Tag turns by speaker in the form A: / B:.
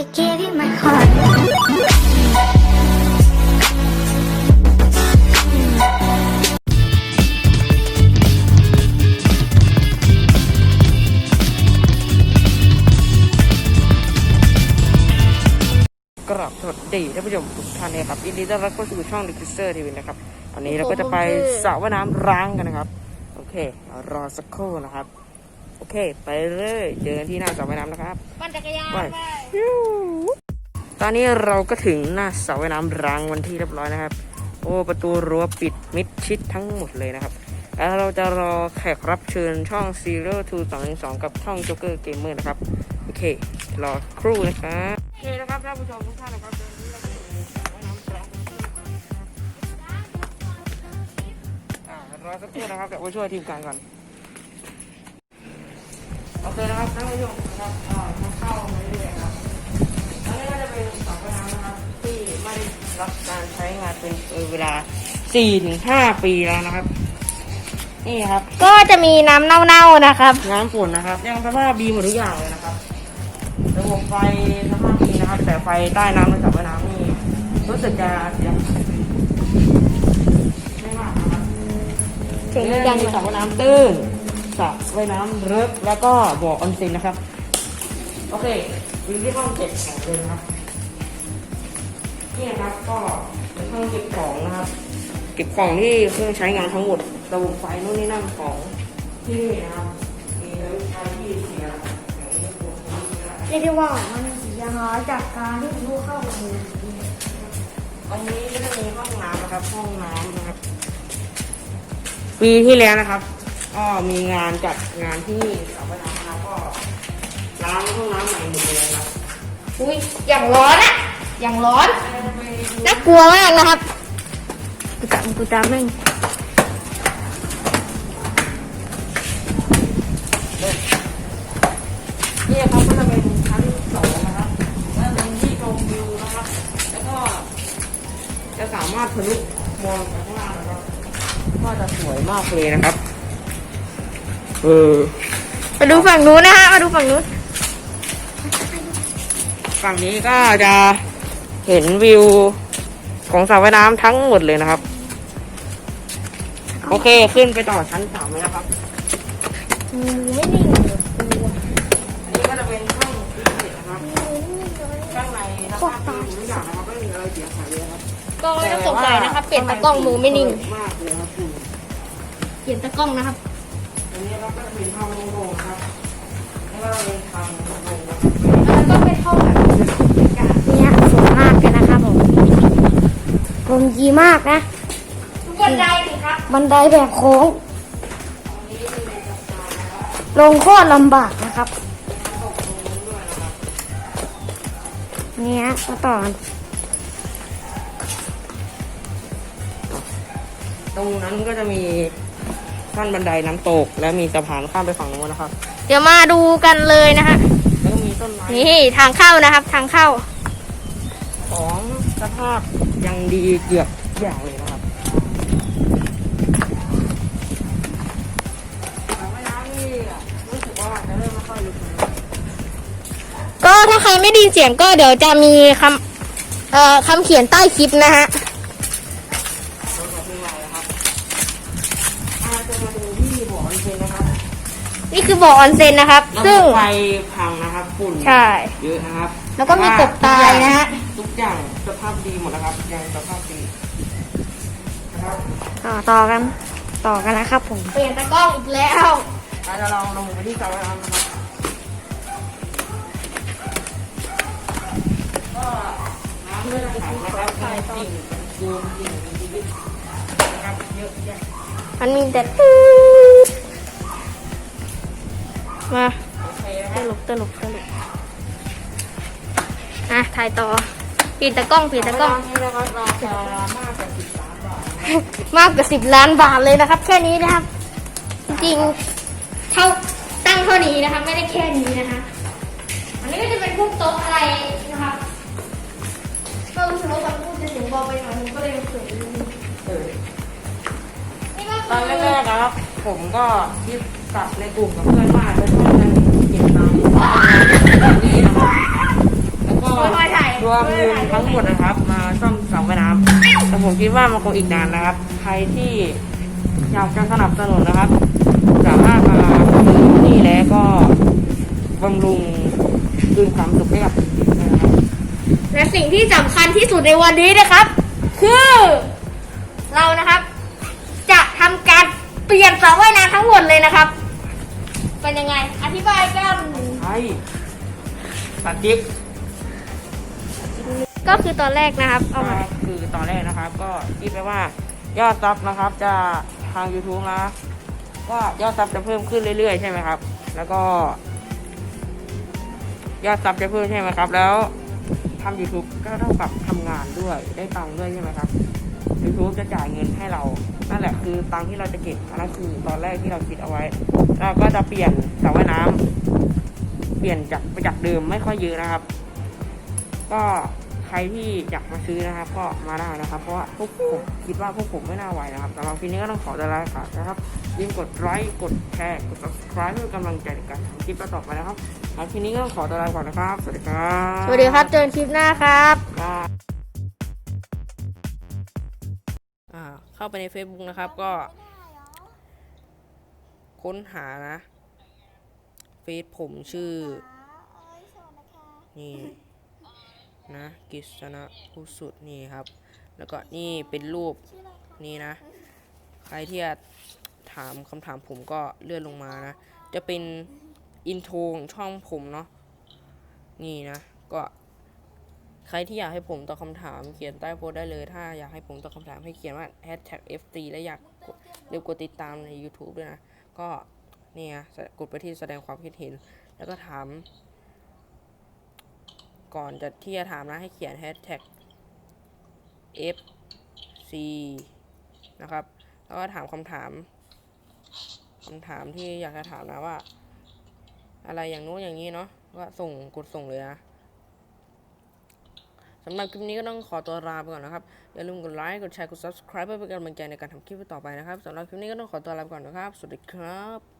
A: I gave you my heart.
B: กราบสวัสดีท่านผู้ชมทุกท่านนะครับยินดีต้อนรับเข้าสู่ช่องดิจิเซอร์ทีวีนะครับวันนี้เราก็จะไปสระว่ายน้ำร้างกันนะครับ โอเครอสักครู่นะครับ โอเค ไปเลยเจอกันที่หน้าสระว่ายน้ำนะครับ
C: จักรยาน
B: ไป
C: ไป
B: ตอนนี้เราก็ถึงหน้าสระว่ายน้ำร้างวันที่เรียบร้อยนะครับ โอ้ประตูรั้วปิดมิดชิดทั้งหมดเลยนะครับแล้วเราจะรอแขกรับเชิญช่อง Zero Two 2 2กับช่อง Joker Gamer นะครับ โอเค รอครู่นะครับโอเคนะครับท่านผู้ชมทุกท่านนะครับเดี๋ยวนี้เราจะถึงสระว่ายน้ำร้างอ่ารอสักครู่นะครับเดี๋ยวไปช่วยทีมงานก่อน โอเคนะครับท่านผู้ชมนะครับ รับการใช้งานเป็นเวลา4-5ปีแล้วนะครับ นี่ครับ
C: ก็จะมีน้ำเน่าๆนะครับ
B: น้ำฝนนะครับ ยังสภาพดีหมดทุกอย่างเลยนะครับ ระบบไฟสภาพดีนะครับ แต่ไฟใต้น้ำในสระว่ายน้ำนี่รู้สึกจะเสียไม่มากนะครับ
C: เสียง
B: เล่น
C: ดัง
B: มีสระว่ายน้ำตื้นสระว่ายน้ำลึกแล้วก็บ่อออนเซ็นนะครับ โอเคอยู่ที่ห้องเก็บของเลยนะครับ นี่นะครับก็เป็นห้องเก็บของนะครับ เก็บของที่เครื่องใช้งานทั้งหมดระบบไฟนู่นนี่นั่นของที่นี่นะครับมีระบบไฟที่เสียอย่างนี้ปวดหัวนี่นะครับ
C: เรียกได้ว่ามันเสียหายจากการที่ลูกเข้าไปใน
B: ตรงนี้ก็จะมีห้องน้ำนะครับ ห้องน้ำนะครับปีที่แล้วนะครับก็มีงานจัดงานที่นี่สระว่ายน้ำนะครับก็ล้างห้องน้ำใหม่หมดเลยนะครับ
C: อุ้ยอย่างร้อนอะ อย่างร้อนน่ากลัวมากนะครับกูจำกูจำแม่ง
B: นี่ครับก็จะเป็นชั้นสองนะครับและเป็นที่ชมวิวนะครับ แล้วก็จะสามารถทะลุมองไปข้างล่างนะครับก็จะสวยมากเลยนะครับ เออ
C: มาดูฝั่งนู้นนะฮะ มาดูฝั่งนู้น
B: ฝั่งนี้ก็จะ เห็นวิวของสระว่ายน้ำทั้งหมดเลยนะครับ โอเคขึ้นไปต่อชั้นสามเลยนะครับ
C: มือไม่นิ่งเลย
B: อันนี้ก็จะเป็นห้องพิเศษนะครับข้างในนะครับมีทุกอย่างนะครับไม่มีอะไรเสียหายเลยครับ
C: ก็ไม่ต้องตกใจนะครับ เปลี่ยนตะกล้องมือไม่นิ่ง
B: มากเลยครับคุณ
C: เปลี่ยนตะกล้องนะครับ
B: อันนี้เราก็จะเป็นห้องโล่งๆนะครับแล้วก็เป็นทางโล่งๆนะครับ
C: แล้วก็เป็นห้องแบบเนี่ยสวยมากเลยนะครับผม ลมดีมากนะบันไดสิครับบันไดแบบโค้ง ลงโคตรลำบากนะครับ เนี่ยมาต่อกัน
B: ตรงนั้นก็จะมีขั้นบันไดน้ำตก และมีสะพานข้ามไปฝั่งโน้นนะครับ
C: เดี๋ยวมาดูกันเลยนะฮะ
B: แล้วก็มีต้นไม้
C: นี่ทางเข้านะครับ ทางเข้า
B: ของสภาพ ยังดีเกือบทุกอย่างเลยนะครับแต่ว่ายน้ำนี่รู้สึกว่าจะเริ่มไม่ค่อยลึกเลย
C: ก็ถ้าใครไม่ไดยินเสียงก็เดี๋ยวจะมีคำเอ่อคำเขียนใต้คลิปนะฮะ
B: รถมาเพิ่งมาแล้วครับอาจะมาดูที่บ่อออนเซ็นนะครับ
C: นี่คือบ่อออนเซ็นนะครับ
B: ระ
C: ซึ่ง
B: บบไฟพังนะครับฝุ่น
C: ใช่
B: เยอะนะครับ
C: แล้วก็มีกบตายนะฮะ
B: ทุกอย่าง สภาพดีหมดนะครับ ยังสภาพดีนะครับ
C: ต่อต่อกัน ต่อกันนะครับผม เปลี่ยนตะกล้องอีกแล้ว
B: เราจะลองลงไปที่สระว่ายน้ำนะครับ ก็น้ำไม่ได้ขังนะครับมีสิ่งดูสิ่งมีชีวิตนะครับเยอะแยะ
C: มันมีแต่มา
B: โอเคนะค
C: ต
B: รับ
C: ลกตลกตลกอะถ่ายต่อ ปิดตะกล้องปิดตะกล้อง
B: นี้นะครับเราจะมากกว่าสิบล้านบาทนะครับ
C: มากกว่าสิบล้านบาทเลยนะครับ แค่นี้นะครับ จริงๆเท่าตั้งเท่านี้นะครับไม่ได้แค่นี้นะคะ อันนี้ก็จะเป็นพวกโต๊ะอะไรนะครับก็รู้สึกว่าบางพูดจะเสียงเบาไปหน่อยผมก็เลยเขินนิดนึง
B: เออ
C: นี่ก็
B: ตอน
C: คือ
B: แรกๆนะครับผมก็คิดตัดในกลุ่มกับเพื่อนว่าจะช่วยกันเก็บตังค์แบบนี้นะครับแล้วก็ วมเงินทั้งหมดนะครับ มาซ่อมเสาไฟน้ำแต่ผมคิดว่ามันคงอีกนานนะครับ ใครที่อยากจะสนับสนุนนะครับ สามารถมาซื้อนี่แล้วก็บำรุงคืนความสุขให้กับเด็กๆนะครับ
C: และสิ่งที่สำคัญที่สุดในวันนี้นะครับ คือ เรานะครับ จะทำการเปลี่ยนสระว่ายน้ำทั้งหมดเลยนะครับ เป็นยังไง อธิบายกัน
B: ใช่ตัดจิ๊ก
C: ก็คือตอนแรกนะครับเอาม่
B: คือตอนแรกนะครับ ก็คิดไปว่ายอดซับนะครับจะทาง YouTube นะก็ยอดซับจะเพิ่มขึ้นเรื่อยๆ ใช่ไหมครับ แล้วก็ ยอดซับจะเพิ่มใช่ไหมครับ แล้วทำ YouTube ก็เท่ากับทำงานด้วยได้ตังค์ด้วยใช่ไหมครับ YouTube จะจ่ายเงินให้เรา นั่นแหละคือตังค์ที่เราจะเก็บอันนั้นคือตอนแรกที่เราคิดเอาไว้ เราก็จะเปลี่ยนสระว่ายน้ำเปลี่ยนจากไปจากเดิมไม่ค่อยเยอะนะครับ ก็ ใครที่อยากมาซื้อนะครับ ก็มาได้นะครับเพราะว่าพวกผมคิดว่าพวกผมไม่น่าไหวนะครับสำหรับคลิปนี้ก็ต้องขอตัวลาไปก่อนนะครับอย่าลืมกดไลค์กดแชร์กด subscribe เพื่อเป็นกำลังใจในการทำคลิปต่อไปนะครับสำหรับคลิปนี้ก็ต้องขอตัวลาไปก่อนนะครับ สวัสดีครับ
C: สวัสดีครับเจอกันคลิปหน้าครับ
B: ก็อ่าเข้าไปใน Facebook นะครับก็ ค้นหานะ เฟซผมชื่อ นี่ นะกิษณะผู้สุดนี่ครับ แล้วก็นี่เป็นรูปนี่นะ ใครที่จะถามคำถามผมก็เลื่อนลงมานะ จะเป็นอินโทรของช่องผมเนาะนี่นะ ก็ใครที่อยากให้ผมตอบคำถามเขียนใต้โพสได้เลย ถ้าอยากให้ผมตอบคำถามให้เขียนว่า hashtag ft และอยากเร็วกกดติดตามใน YouTube ด้วยนะ ก็นี่ไงกดไปที่แสดงความคิดเห็น แล้วก็ถาม ก่อนจะที่จะถามนะให้เขียน hashtag fc นะครับ แล้วก็ถามคำถามคำถามที่อยากจะถามนะว่า อะไรอย่างโน้นอย่างนี้เนาะก็ส่งกดส่งเลยนะสำหรับคลิปนี้ก็ต้องขอตัวลาไปก่อนนะครับ อย่าลืมกดไลค์ กดแชร์ กด subscribe เพื่อเป็นกำลังใจในการทำคลิปต่อไปนะครับสำหรับคลิปนี้ก็ต้องขอตัวลาไปก่อนนะครับ สวัสดีครับ